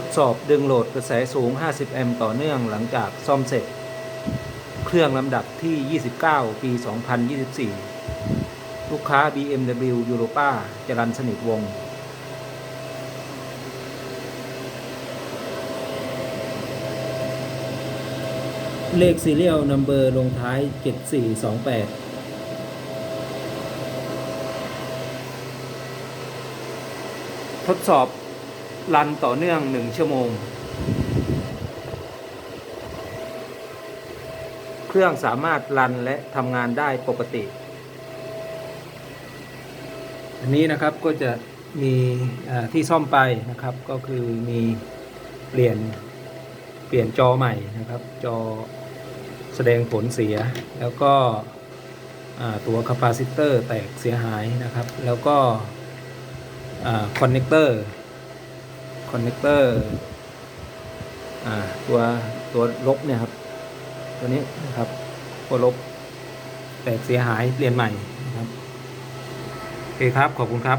ทดสอบดึงโหลดกระแสสูง 50 แอมป์ต่อเนื่องหลังจากซ่อมเสร็จ เครื่องลำดับที่ 29 ปี 2024 ลูกค้า BMW Europa จรันสนิทวงศ์เลขซีเรียลนัมเบอร์ลงท้าย 7428ทดสอบ รันต่อเนื่อง1ชั่วโมง เครื่องสามารถรันและทำงานได้ปกติ อันนี้นะครับก็จะมีที่ซ่อมไปนะครับก็คือมีเปลี่ยนเปลี่ยนจอใหม่นะครับ จอแสดงผลเสีย แล้วก็ตัวคาปาซิเตอร์แตกเสียหายนะครับ แล้วก็คอนเนคเตอร์ อนเนคเตอร์ตัวตัวลบเนี่ยครับ ตัวนี้นะครับตัวลบแตกเสียหายเปลี่ยนใหม่นะครับโอเคครับ ขอบคุณครับ